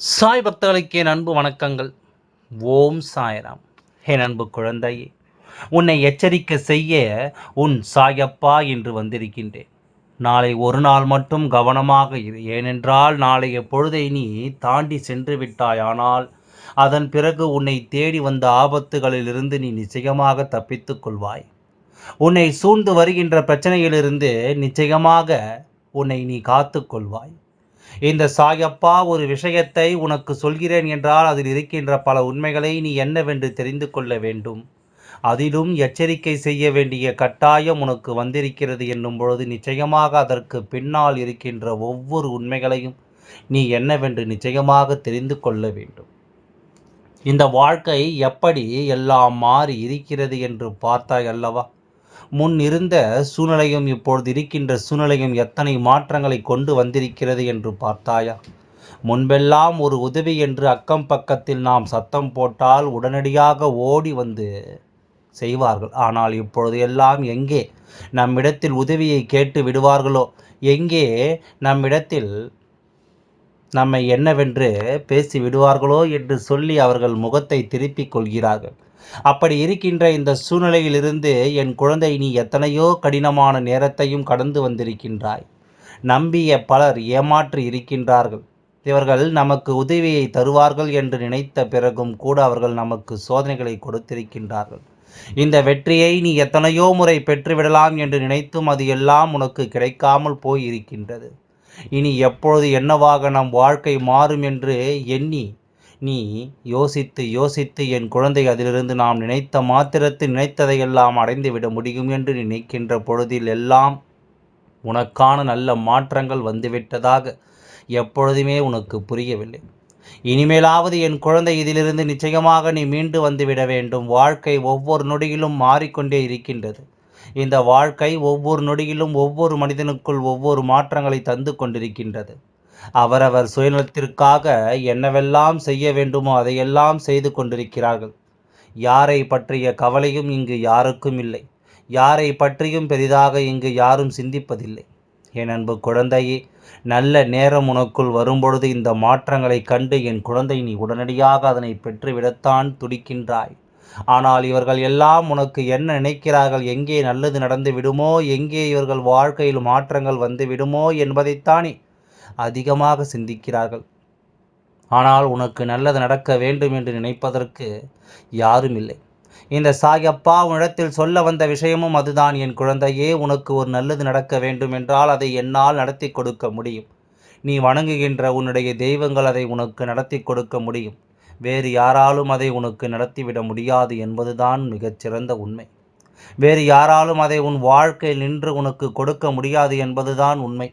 சாய் பக்தர்களுக்கு என் அன்பு வணக்கங்கள். ஓம் சாய்ராம். என் அன்பு குழந்தையே உன்னை எச்சரிக்கை செய்ய உன் சாயப்பா என்று வந்திருக்கின்றேன். நாளை ஒரு நாள் மட்டும் கவனமாக இரு. ஏனென்றால் நாளைய பொழுதை நீ தாண்டி சென்று விட்டாயானால் அதன் பிறகு உன்னை தேடி வந்த ஆபத்துகளிலிருந்து நீ நிச்சயமாக தப்பித்துக் கொள்வாய். உன்னை சூழ்ந்து வருகின்ற பிரச்சனையிலிருந்து நிச்சயமாக உன்னை நீ காத்துக்கொள்வாய் இந்த சாயப்பா ஒரு விஷயத்தை உனக்கு சொல்கிறேன் என்றால் அதில் இருக்கின்ற பல உண்மைகளை நீ என்னவென்று தெரிந்து கொள்ள வேண்டும். அதிலும் எச்சரிக்கை செய்ய வேண்டிய கட்டாயம் உனக்கு வந்திருக்கிறது என்னும் பொழுது நிச்சயமாக அதற்கு பின்னால் இருக்கின்ற ஒவ்வொரு உண்மைகளையும் நீ என்னவென்று நிச்சயமாக தெரிந்து கொள்ள வேண்டும். இந்த வாழ்க்கை எப்படி எல்லாம் மாறி இருக்கிறது என்று பார்த்தாய் அல்லவா? முன் இருந்த சூழ்நிலையும் இப்பொழுது இருக்கின்ற சூழ்நிலையும் எத்தனை மாற்றங்களை கொண்டு வந்திருக்கிறது என்று பார்த்தாயா? முன்பெல்லாம் ஒரு உதவி என்று அக்கம் பக்கத்தில் நாம் சத்தம் போட்டால் உடனடியாக ஓடி வந்து செய்வார்கள். ஆனால் இப்பொழுது எல்லாம் எங்கே நம்மிடத்தில் உதவியை கேட்டு விடுவார்களோ? எங்கே நம்மிடத்தில் நம்மை என்னவென்று பேசி விடுவார்களோ என்று சொல்லி அவர்கள் முகத்தை திருப்பிக் கொள்கிறார்கள். அப்படி இருக்கின்ற இந்த சூழ்நிலையிலிருந்து என் குழந்தை நீ எத்தனையோ கடினமான நேரத்தையும் கடந்து வந்திருக்கின்றாய். நம்பிய பலர் ஏமாற்றி இருக்கின்றார்கள். இவர்கள் நமக்கு உதவியை தருவார்கள் என்று நினைத்த பிறகும் கூட அவர்கள் நமக்கு சோதனைகளை கொடுத்திருக்கின்றார்கள். இந்த வெற்றியை நீ எத்தனையோ முறை பெற்றுவிடலாம் என்று நினைத்தும் அது எல்லாம் உனக்கு கிடைக்காமல் போய் இருக்கின்றது. இனி எப்பொழுது என்னவாக நம் வாழ்க்கை மாறும் என்று எண்ணி நீ யோசித்து யோசித்து என் குழந்தை அதிலிருந்து நாம் நினைத்த மாத்திரத்தில் நினைத்ததையெல்லாம் அடைந்துவிட முடியும் என்று நினைக்கின்ற பொழுதில் எல்லாம் உனக்கான நல்ல மாற்றங்கள் வந்துவிட்டதாக எப்பொழுதுமே உனக்கு புரியவில்லை. இனிமேலாவது என் குழந்தை இதிலிருந்து நிச்சயமாக நீ மீண்டு வந்துவிட வேண்டும். வாழ்க்கை ஒவ்வொரு நொடியிலும் மாறிக்கொண்டே இருக்கின்றது. இந்த வாழ்க்கை ஒவ்வொரு நொடியிலும் ஒவ்வொரு மனிதனுக்குள் ஒவ்வொரு மாற்றங்களை தந்து கொண்டிருக்கின்றது. அவரவர் சுயநலத்திற்காக என்னவெல்லாம் செய்ய வேண்டுமோ அதையெல்லாம் செய்து கொண்டிருக்கிறார்கள். யாரை பற்றிய கவலையும் இங்கு யாருக்கும் இல்லை. யாரை பற்றியும் பெரிதாக இங்கு யாரும் சிந்திப்பதில்லை. என் அன்பு குழந்தையே நல்ல நேரம் உனக்குள் வரும்பொழுது இந்த மாற்றங்களை கண்டு என் குழந்தை நீ உடனடியாக அதனை பெற்றுவிடத்தான் துடிக்கின்றாய். ஆனால் இவர்கள் எல்லாம் உனக்கு என்ன நினைக்கிறார்கள்? எங்கே நல்லது நடந்து விடுமோ? எங்கே இவர்கள் வாழ்க்கையில் மாற்றங்கள் வந்து விடுமோ? என்பதைத்தானே அதிகமாக சிந்திக்கிறார்கள். ஆனால் உனக்கு நல்லது நடக்க வேண்டும் என்று நினைப்பதற்கு யாரும் இல்லை. இந்த சாயப்பா உன்னிடத்தில் சொல்ல வந்த விஷயமும் அதுதான். என் குழந்தையே உனக்கு ஒரு நல்லது நடக்க வேண்டும் என்றால் அதை என்னால் நடத்தி கொடுக்க முடியும். நீ வணங்குகின்ற உன்னுடைய தெய்வங்கள் அதை உனக்கு நடத்தி கொடுக்க முடியும். வேறு யாராலும் அதை உனக்கு நடத்திவிட முடியாது என்பதுதான் மிகச்சிறந்த உண்மை. வேறு யாராலும் அதை உன் வாழ்க்கையில் நின்று உனக்கு கொடுக்க முடியாது என்பதுதான் உண்மை.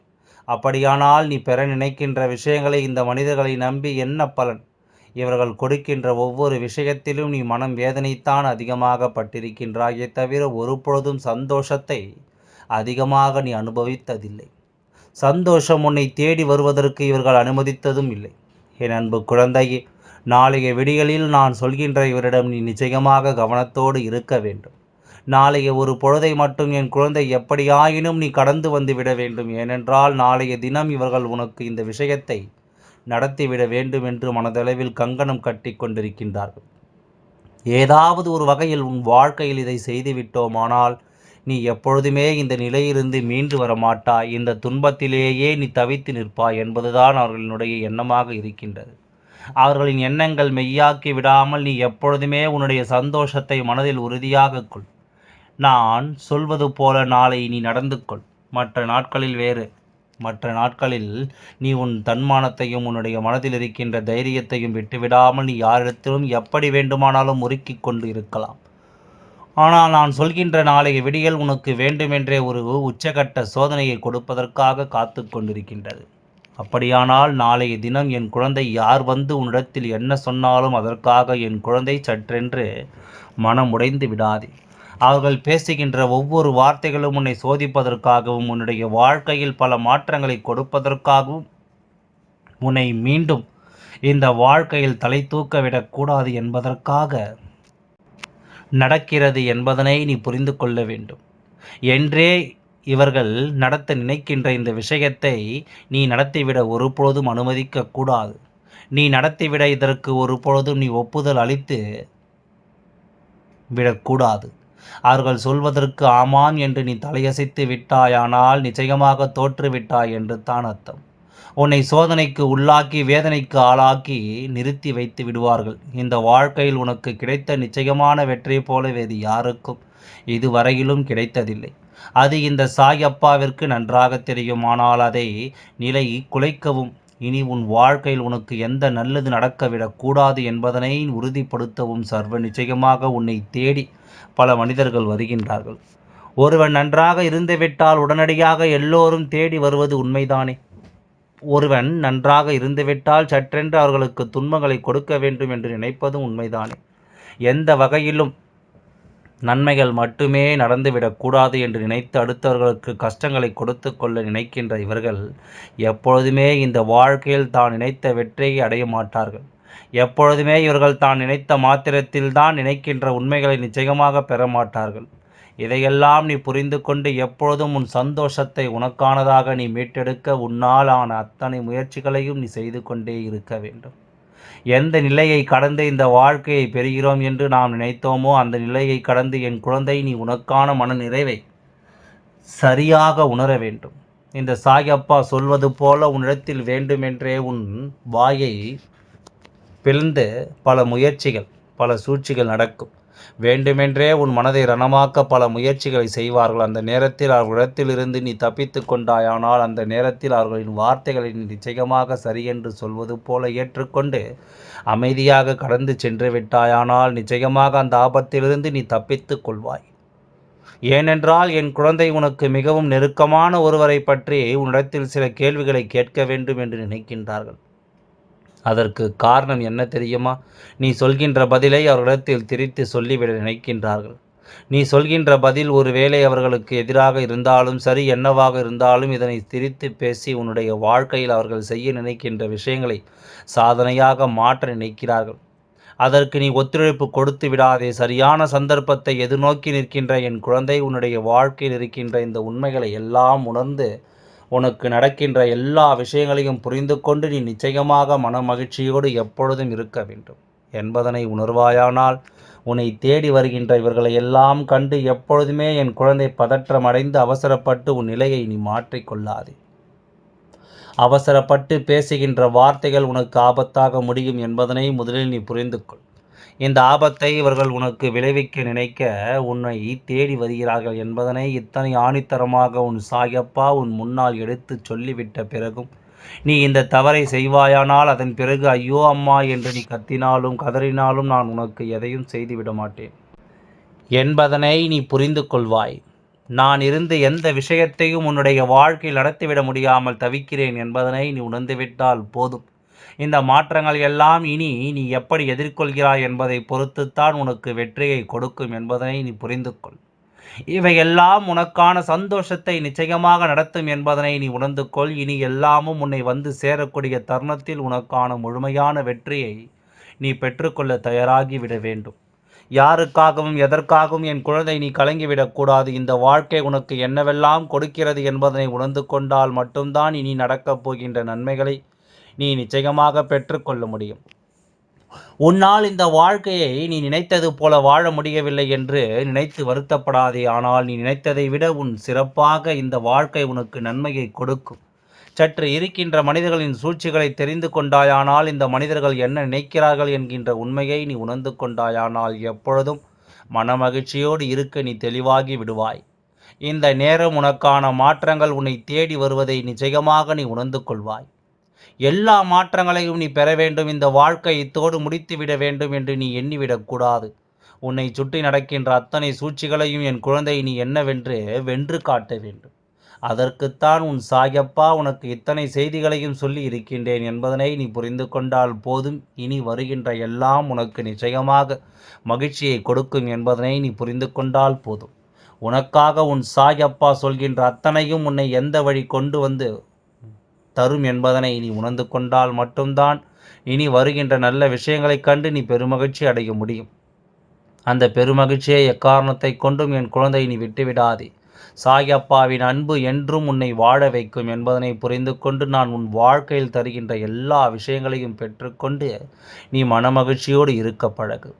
அப்படியானால் நீ பெற நினைக்கின்ற விஷயங்களை இந்த மனிதர்களை நம்பி என்ன பலன்? இவர்கள் கொடுக்கின்ற ஒவ்வொரு விஷயத்திலும் நீ மனம் வேதனைத்தான் அதிகமாக பட்டிருக்கின்றாயே தவிர ஒரு பொழுதும் சந்தோஷத்தை அதிகமாக நீ அனுபவித்ததில்லை. சந்தோஷம் உன்னை தேடி வருவதற்கு இவர்கள் அனுமதித்ததும் இல்லை. என் அன்பு குழந்தையே நாளைய விடிகளில் நான் சொல்கின்ற இவரிடம் நீ நிச்சயமாக கவனத்தோடு இருக்க வேண்டும். நாளைய ஒரு பொழுதை மட்டும் என் குழந்தை எப்படியாயினும் நீ கடந்து வந்து விட வேண்டும். ஏனென்றால் நாளைய தினம் இவர்கள் உனக்கு இந்த விஷயத்தை நடத்திவிட வேண்டும் என்று மனதளவில் கங்கணம் கட்டி கொண்டிருக்கின்றார்கள். ஏதாவது ஒரு வகையில் உன் வாழ்க்கையில் இதை செய்துவிட்டோமானால் நீ எப்பொழுதுமே இந்த நிலையிலிருந்து மீண்டு வர மாட்டாய் இந்த துன்பத்திலேயே நீ தவித்து நிற்பாய் என்பதுதான் அவர்களினுடைய எண்ணமாக இருக்கின்றது. அவர்களின் எண்ணங்கள் மெய்யாக்கி விடாமல் நீ எப்பொழுதுமே உன்னுடைய சந்தோஷத்தை மனதில் உறுதியாக கொள். நான் சொல்வது போல நாளை நீ நடந்து கொள் மற்ற நாட்களில் வேறு. மற்ற நாட்களில் நீ உன் தன்மானத்தையும் உன்னுடைய மனதில் இருக்கின்ற தைரியத்தையும் விட்டுவிடாமல் நீ யாரிடத்திலும் எப்படி வேண்டுமானாலும் முறுக்கி கொண்டு இருக்கலாம். ஆனால் நான் சொல்கின்ற நாளைய விடியல் உனக்கு வேண்டுமென்றே ஒரு உச்சகட்ட சோதனையை கொடுப்பதற்காக காத்து கொண்டிருக்கின்றது. அப்படியானால் நாளைய தினம் என் குழந்தை யார் வந்து உன்னிடத்தில் என்ன சொன்னாலும் அதற்காக என் குழந்தை சற்றென்று மனம் உடைந்து விடாதே. அவர்கள் பேசுகின்ற ஒவ்வொரு வார்த்தைகளும் உன்னை சோதிப்பதற்காகவும் உன்னுடைய வாழ்க்கையில் பல மாற்றங்களை கொடுப்பதற்காகவும் உன்னை மீண்டும் இந்த வாழ்க்கையில் தலை தூக்க விடக்கூடாது என்பதற்காக நடக்கிறது என்பதனை நீ புரிந்து கொள்ள வேண்டும். என்றே இவர்கள் நடத்த நினைக்கின்ற இந்த விஷயத்தை நீ நடத்திவிட ஒருபொழுதும் அனுமதிக்க கூடாது நீ நடத்திவிட இதற்கு ஒருபொழுதும் நீ ஒப்புதல் அளித்து விடக்கூடாது. அவர்கள் சொல்வதற்கு ஆமாம் என்று நீ தலையசைத்து விட்டாயானால் நிச்சயமாக தோற்றுவிட்டாய் என்று தான் அர்த்தம். உன்னை சோதனைக்கு உள்ளாக்கி வேதனைக்கு ஆளாக்கி நிறுத்தி வைத்து விடுவார்கள். இந்த வாழ்க்கையில் உனக்கு கிடைத்த நிச்சயமான வெற்றி போல வேறு யாருக்கும் இதுவரையிலும் கிடைத்ததில்லை. அது இந்த சாயப்பாவிற்கு நன்றாக தெரியும். ஆனால் அதை நிலை குலைக்கவும் இனி உன் வாழ்க்கையில் உனக்கு எந்த நல்லது நடக்கவிடக்கூடாது என்பதனை உறுதிப்படுத்தவும் சர்வ நிச்சயமாக உன்னை தேடி பல மனிதர்கள் வருகின்றார்கள். ஒருவன் நன்றாக இருந்துவிட்டால் உடனடியாக எல்லோரும் தேடி வருவது உண்மைதானே? ஒருவன் நன்றாக இருந்துவிட்டால் சற்றென்று அவர்களுக்கு துன்பங்களை கொடுக்க வேண்டும் என்று நினைப்பதும் உண்மைதானே? எந்த வகையிலும் நன்மைகள் மட்டுமே நடந்துவிடக்கூடாது என்று நினைத்து அடுத்தவர்களுக்கு கஷ்டங்களை கொடுத்து கொள்ள நினைக்கின்ற இவர்கள் எப்பொழுதுமே இந்த வாழ்க்கையில் தான் நினைத்த வெற்றியை அடைய மாட்டார்கள். எப்பொழுதுமே இவர்கள் தான் நினைத்த மாத்திரத்தில் தான் நினைக்கின்ற உண்மைகளை நிச்சயமாக பெற மாட்டார்கள். இதையெல்லாம் நீ புரிந்து கொண்டு எப்பொழுதும் உன் சந்தோஷத்தை உனக்கானதாக நீ மீட்டெடுக்க உன்னால் ஆன அத்தனை முயற்சிகளையும் நீ செய்து கொண்டே இருக்க வேண்டும். எந்த நிலையை கடந்து இந்த வாழ்க்கையை பெறுகிறோம் என்று நாம் நினைத்தோமோ அந்த நிலையை கடந்து என் குழந்தை நீ உனக்கான மன நிறைவை சரியாக உணர வேண்டும். இந்த சாயப்பா சொல்வது போல உன்னிடத்தில் வேண்டுமென்றே உன் வாயை பிளந்து பல முயற்சிகள் பல சூழ்ச்சிகள் நடக்கும். வேண்டுமென்றே உன் மனதை ரணமாக்க பல முயற்சிகளை செய்வார்கள். அந்த நேரத்தில் அவர்களிடத்திலிருந்து நீ தப்பித்து கொண்டாயானால் அந்த நேரத்தில் அவர்களின் வார்த்தைகளை நிச்சயமாக சரியென்று சொல்வது போல ஏற்றுக்கொண்டு அமைதியாக கடந்து சென்று விட்டாயானால் நிச்சயமாக அந்த ஆபத்திலிருந்து நீ தப்பித்து கொள்வாய். ஏனென்றால் என் குழந்தை உனக்கு மிகவும் நெருக்கமான ஒருவரை பற்றி உன்னிடத்தில் சில கேள்விகளை கேட்க வேண்டும் என்று நினைக்கின்றார்கள். அதற்கு காரணம் என்ன தெரியுமா? நீ சொல்கின்ற பதிலை அவர்களிடத்தில் திரித்து சொல்லிவிட நினைக்கின்றார்கள். நீ சொல்கின்ற பதில் ஒருவேளை அவர்களுக்கு எதிராக இருந்தாலும் சரி என்னவாக இருந்தாலும் இதனை திரித்து பேசி உன்னுடைய வாழ்க்கையில் அவர்கள் செய்ய நினைக்கின்ற விஷயங்களை சாதனையாக மாற்ற நினைக்கிறார்கள். அதற்கு நீ ஒத்துழைப்பு கொடுத்து விடாதே. சரியான சந்தர்ப்பத்தை எதிர்நோக்கி நிற்கின்ற என் குழந்தை உன்னுடைய வாழ்க்கையில் இருக்கின்ற இந்த உண்மைகளை எல்லாம் உணர்ந்து உனக்கு நடக்கின்ற எல்லா விஷயங்களையும் புரிந்து கொண்டு நீ நிச்சயமாக மன மகிழ்ச்சியோடு எப்பொழுதும் இருக்க வேண்டும். என்பதனை உணர்வாயானால் உன்னை தேடி வருகின்ற இவர்களை எல்லாம் கண்டு எப்பொழுதுமே என் குழந்தை பதற்றம் அடைந்து அவசரப்பட்டு உன் நிலையை நீ மாற்றிக்கொள்ளாதே அவசரப்பட்டு பேசுகின்ற வார்த்தைகள் உனக்கு ஆபத்தாக முடியும் என்பதனை முதலில் நீ புரிந்து கொள். இந்த ஆபத்தை இவர்கள் உனக்கு விளைவிக்க நினைக்க உன்னை தேடி வருகிறார்கள் என்பதனை இத்தனை ஆணித்தரமாக உன் சாயப்பா உன் முன்னால் எடுத்து சொல்லிவிட்ட பிறகும் நீ இந்த தவறை செய்வாயானால் அதன் பிறகு ஐயோ அம்மா என்று நீ கத்தினாலும் கதறினாலும் நான் உனக்கு எதையும் செய்துவிட மாட்டேன். என்பதனை நீ புரிந்து கொள்வாய். நான் இருந்து எந்த விஷயத்தையும் உன்னுடைய வாழ்க்கையில் நடத்திவிட முடியாமல் தவிக்கிறேன் என்பதனை நீ உணர்ந்துவிட்டால் போதும். இந்த மாற்றங்கள் எல்லாம் இனி நீ எப்படி எதிர்கொள்கிறாய் என்பதை பொறுத்துத்தான் உனக்கு வெற்றியை கொடுக்கும் என்பதனை நீ புரிந்து கொள். இவையெல்லாம் உனக்கான சந்தோஷத்தை நிச்சயமாக நடத்தும் என்பதனை நீ உணர்ந்து கொள். இனி எல்லாமும் உன்னை வந்து சேரக்கூடிய தருணத்தில் உனக்கான முழுமையான வெற்றியை நீ பெற்றுக்கொள்ள தயாராகி விட வேண்டும். யாருக்காகவும் எதற்காகவும் என் குழந்தை நீ கலங்கிவிடக்கூடாது இந்த வாழ்க்கை உனக்கு என்னவெல்லாம் கொடுக்கிறது என்பதனை உணர்ந்து கொண்டால் மட்டும்தான் இனி நடக்கப் போகின்ற நன்மைகளை நீ நிச்சயமாக பெற்றுக்கொள்ள முடியும். உன்னால் இந்த வாழ்க்கையை நீ நினைத்தது போல வாழ முடியவில்லை என்று நினைத்து வருத்தப்படாதே. ஆனால் நீ நினைத்ததை விட உன் சிறப்பாக இந்த வாழ்க்கை உனக்கு நன்மையை கொடுக்கும். சற்று இருக்கின்ற மனிதர்களின் சூழ்ச்சிகளை தெரிந்து கொண்டாயானால் இந்த மனிதர்கள் என்ன நினைக்கிறார்கள் என்கின்ற உண்மையை நீ உணர்ந்து கொண்டாயானால் எப்பொழுதும் மனமகிழ்ச்சியோடு இருக்க நீ தெளிவாகி விடுவாய். இந்த நேரம் உனக்கான மாற்றங்கள் உன்னை தேடி வருவதை நிச்சயமாக நீ உணர்ந்து கொள்வாய். எல்லா மாற்றங்களையும் நீ பெற வேண்டும். இந்த வாழ்க்கை இத்தோடு முடித்துவிட வேண்டும் என்று நீ எண்ணிவிடக்கூடாது உன்னை சுற்றி நடக்கின்ற அத்தனை சூழ்ச்சிகளையும் என் குழந்தை நீ என்னவென்று வென்று காட்ட வேண்டும். அதற்குத்தான் உன் சாயப்பா உனக்கு இத்தனை செய்திகளையும் சொல்லி இருக்கின்றேன் என்பதனை நீ புரிந்து கொண்டால் போதும். இனி வருகின்ற எல்லாம் உனக்கு நிச்சயமாக மகிழ்ச்சியை கொடுக்கும் என்பதனை நீ புரிந்து கொண்டால் போதும். உனக்காக உன் சாயப்பா சொல்கின்ற அத்தனையும் உன்னை எந்த வழி கொண்டு வந்து தரும் என்பதனை நீ உணர்ந்து கொண்டால் மட்டும்தான் இனி வருகின்ற நல்ல விஷயங்களைக் கண்டு நீ பெருமகிழ்ச்சி அடைய முடியும். அந்த பெருமகிழ்ச்சியை எக்காரணத்தை கொண்டும் என் குழந்தை நீ விட்டுவிடாதே. சாயப்பாவின் அன்பு என்றும் உன்னை வாழ வைக்கும் என்பதனை புரிந்து கொண்டு நான் உன் வாழ்க்கையில் தருகின்ற எல்லா விஷயங்களையும் பெற்றுக்கொண்டு நீ மனமகிழ்ச்சியோடு இருக்க பழகு.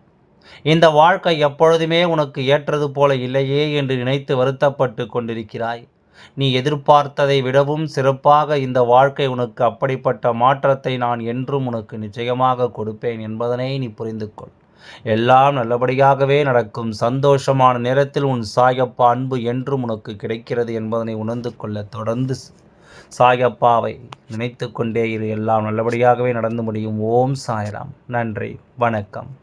இந்த வாழ்க்கை எப்பொழுதுமே உனக்கு ஏற்றது போல இல்லையே என்று நினைத்து வருத்தப்பட்டு கொண்டிருக்கிறாய். நீ எதிர்பார்த்ததை விடவும் சிறப்பாக இந்த வாழ்க்கை உனக்கு அப்படிப்பட்ட மாற்றத்தை நான் என்றும் உனக்கு நிச்சயமாக கொடுப்பேன் என்பதனை நீ புரிந்து கொள் எல்லாம் நல்லபடியாகவே நடக்கும். சந்தோஷமான நேரத்தில் உன் சாயப்பா அன்பு என்றும் உனக்கு கிடைக்கிறது என்பதனை உணர்ந்து கொள்ள தொடர்ந்து சாயப்பாவை நினைத்து கொண்டே இரு. எல்லாம் நல்லபடியாகவே நடந்து முடியும். ஓம் சாய்ராம். நன்றி. வணக்கம்.